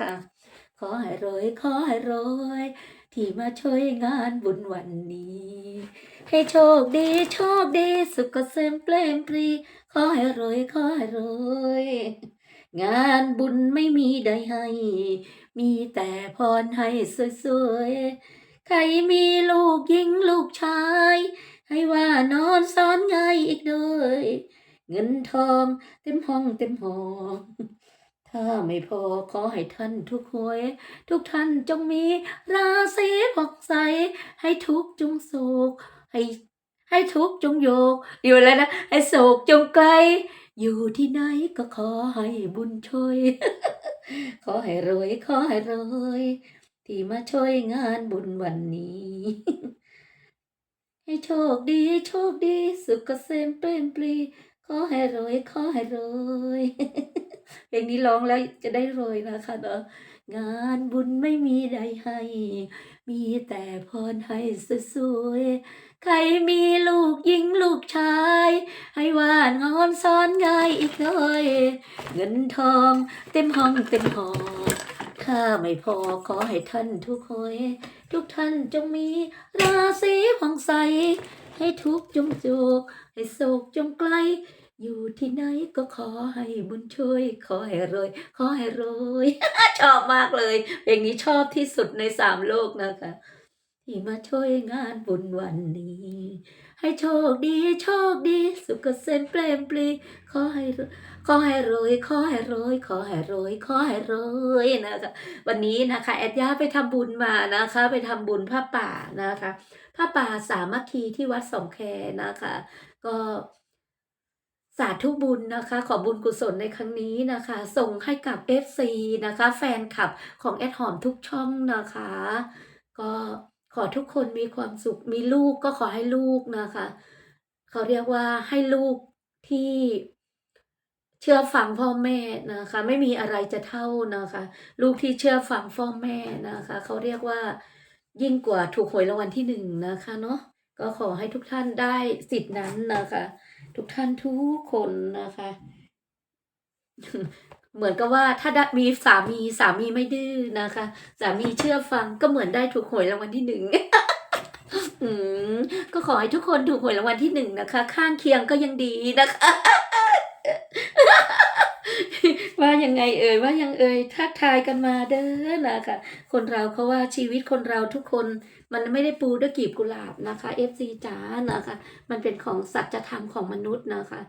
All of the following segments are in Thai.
ค่ะขอให้รวยขอให้รวยที่มาช่วยงานบุญวันนี้ ให้โชคดีโชคดีสุขเกษมเปลงปรี ขอให้รวยขอให้รวยงานบุญไม่มีใดให้ มีแต่พรให้สวยๆ ใครมีลูกยิงลูกชาย ให้ว่านอนซ้อนง่ายอีกด้วย เงินทองเต็มห้องเต็มห้อง ถ้าไม่พอขอให้ท่านทุกหวย ทุกท่านจงมีราศีผ่องใส ให้ทุกจงโศกให้ให้ทุกจงโยก อยู่แล้วนะ ให้โศกจงไกล อยู่ที่ไหนก็ขอให้บุญช่วย ขอให้รวย ขอให้รวยที่มาช่วยงานบุญวันนี้ ให้โชคดี โชคดี สุขเกษมเปรมปรี ขอให้รวย ขอให้รวย เพลงนี้ร้องแล้วจะได้รวยนะคะเนาะงานบุญไม่มีใดให้ มีแต่พรให้สวยๆใครมีลูกยิงลูกชาย ให้วานงอนซ้อนง่ายอีกหน่อย เงินทองเต็มห้องเต็มหอถ้าไม่พอขอให้ท่านทุกหวยทุกท่านจงมีราศีผ่องใส ให้ทุกจงโจกให้โศกจงไกล อยู่ที่ไหนก็ขอให้บุญช่วย ขอให้รวย ขอให้รวย ชอบมากเลยเพลงนี้ชอบที่สุดในสามโลกนะคะ ที่มาช่วยงานบุญวันนี้ ให้โชคดี โชคดี สุขเกษมเปรมปรีขอให้ขอให้รวย ขอให้รวย ขอให้รวย ขอให้รวยนะคะ วันนี้นะคะแอดย่าไปทำบุญมานะคะ ไปทำบุญผ้าป่านะคะผ้าป่าสามัคคีที่วัดสองแคนะคะ ก็ สาธุบุญนะคะขอบุญกุศลในครั้งนี้นะคะ ส่งให้กับ FC นะคะ แฟนคลับของแอดหอมทุกช่องนะคะ ก็ขอทุกคนมีความสุขมีลูกก็ขอให้ลูกนะคะ เขาเรียกว่าให้ลูกที่เชื่อฟังพ่อแม่นะคะ ไม่มีอะไรจะเท่านะคะ ลูกที่เชื่อฟังพ่อแม่นะคะ เขาเรียกว่ายิ่งกว่าถูกหวยรางวัลที่หนึ่งนะคะเนาะก็ขอให้ทุกท่านได้สิทธินั้นนะคะ ทุกท่านทุกคนนะคะ เหมือนกับว่าถ้าได้มีสามีสามีไม่ดื้อนะคะ สามีเชื่อฟังก็เหมือนได้ถูกหวยรางวัลที่หนึ่งก็ขอให้ทุกคนถูกหวยรางวัลที่หนึ่งนะคะ ข้างเคียงก็ยังดีนะคะ ว่ายังไงเอ่ยว่ายังเอ่ยทักทายกันมาเด้อนะคะคนเราเขาว่าชีวิตคนเราทุกคนมันไม่ได้ปูด้วยกลีบกุหลาบนะคะ FC จ๋านะคะ มันเป็นของสัจธรรมของมนุษย์นะคะ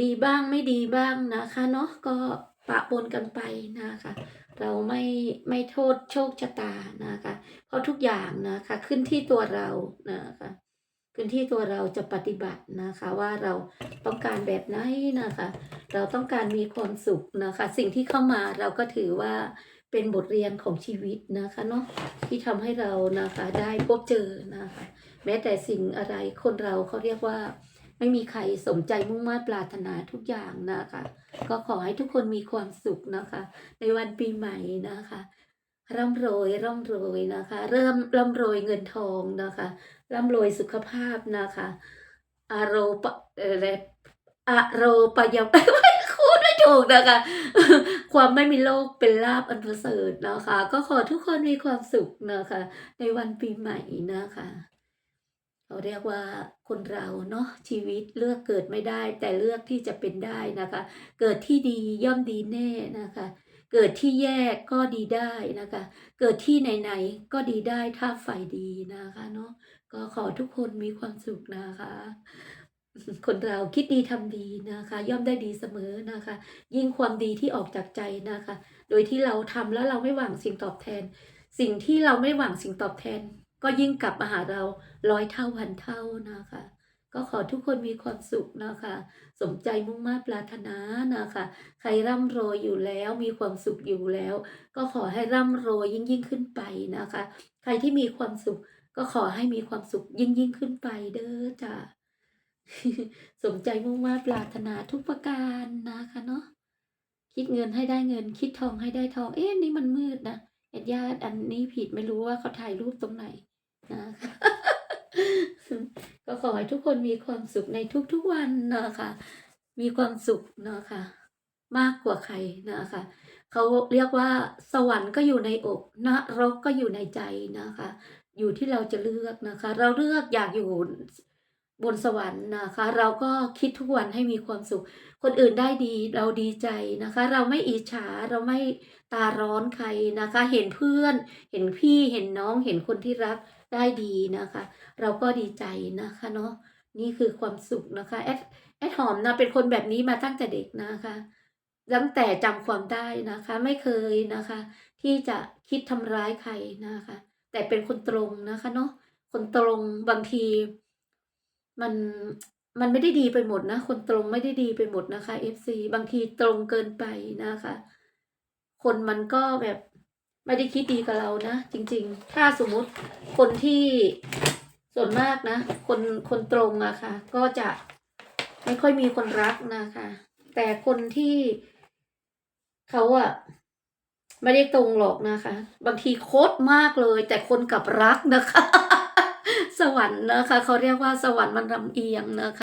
ดีบ้างไม่ดีบ้างนะคะเนาะก็ปะปนกันไปนะคะ เราไม่ไม่โทษโชคชะตานะคะ เพราะทุกอย่างนะคะขึ้นที่ตัวเรานะคะขึ้นที่ตัวเราจะปฏิบัตินะคะ ว่าเราต้องการแบบไหนนะคะ เราต้องการมีความสุขนะคะ สิ่งที่เข้ามาเราก็ถือว่าเป็นบทเรียนของชีวิตนะคะเนาะที่ทำให้เรานะคะได้พบเจอนะคะ แม้แต่สิ่งอะไรคนเราเขาเรียกว่า ไม่มีใครสมใจมุ่งมา่ปรารถนาทุกอย่างนะคะ ก็ขอให้ทุกคนมีความสุขนะคะ ในวันปีใหม่นะคะร่ำรวยร่ำรวยนะคะ เริ่มร่ำรวยเงินทองนะคะร่ำรวยสุขภาพนะคะ อารปะเอโรปยมคูดไม่ถูกนะคะ ความไม่มีโรคเป็นลาบอันประเสริฐนะคะ ก็ขอทุกคนมีความสุขนะคะ ในวันปีใหม่นะคะเขาเรียกว่าคนเราเนาะชีวิตเลือกเกิดไม่ได้ แต่เลือกที่จะเป็นได้นะคะ เกิดที่ดีย่อมดีแน่นะคะ เกิดที่แย่ก็ดีได้นะคะ เกิดที่ไหนๆก็ดีได้ถ้าฝ่ายดีนะคะเนาะก็ขอทุกคนมีความสุขนะคะ คนเราคิดดีทำดีนะคะ ย่อมได้ดีเสมอนะคะ ยิ่งความดีที่ออกจากใจนะคะ โดยที่เราทำแล้วเราไม่หวังสิ่งตอบแทน สิ่งที่เราไม่หวังสิ่งตอบแทน ก็ยิ่งกลับมาหาเราร้อยเท่าพันเท่านะคะ ก็ขอทุกคนมีความสุขนะคะ สมใจมุ่งมา่ปรารถนานะคะ ใครร่ำรวยอยู่แล้วมีความสุขอยู่แล้ว ก็ขอให้ร่ำรวยยิ่งยิ่งขึ้นไปนะคะ ใครที่มีความสุขก็ขอให้มีความสุขยิ่งยิ่งขึ้นไปเด้อจ้ะ สมใจมุ่งมา่ปรารถนาทุกประการนะคะเนาะคิดเงินให้ได้เงิน คิดทองให้ได้ทอง เอ๊ะนี่มันมืดนะเอ็ดญาติอันนี้ผิดไม่รู้ว่าเขาถ่ายรูปตรงไหนนะคะก็ขอให้ทุกคนมีความสุขในทุกๆวันนะคะมีความสุขนะคะมากกว่าใครนะคะเขาเรียกว่าสวรรค์ก็อยู่ในอกนรกก็อยู่ในใจนะคะ อยู่ที่เราจะเลือกนะคะ เราเลือกอยากอยู่ บนสวรรค์นะคะ เราก็คิดทุกวันให้มีความสุข คนอื่นได้ดีเราดีใจนะคะ เราไม่อิจฉาเราไม่ตาร้อนใครนะคะ เห็นเพื่อน เห็นพี่เห็นน้องเห็นคนที่รักได้ดีนะคะ เราก็ดีใจนะคะเนาะนี่คือความสุขนะคะแอดแอดหอมนะเป็นคนแบบนี้มาตั้งแต่เด็กนะคะตั้งแต่จำความได้นะคะ ไม่เคยนะคะ ที่จะคิดทำร้ายใครนะคะ แต่เป็นคนตรงนะคะเนาะคนตรงบางที มันมันไม่ได้ดีไปหมดนะ คนตรงไม่ได้ดีไปหมดนะคะ FC บางทีตรงเกินไปนะคะ คนมันก็แบบไม่ได้คิดดีกับเรานะ จริง ๆ ถ้าสมมุติคนที่ส่วนมากนะ คนคนตรงอะค่ะ ก็จะไม่ค่อยมีคนรักนะคะ แต่คนที่เขาอะไม่ได้ตรงหรอกนะคะ บางทีโคตรมากเลย แต่คนกับรักนะคะ สวรรค์นะคะเขาเรียกว่าสวรรค์มันลำเอียงนะคะ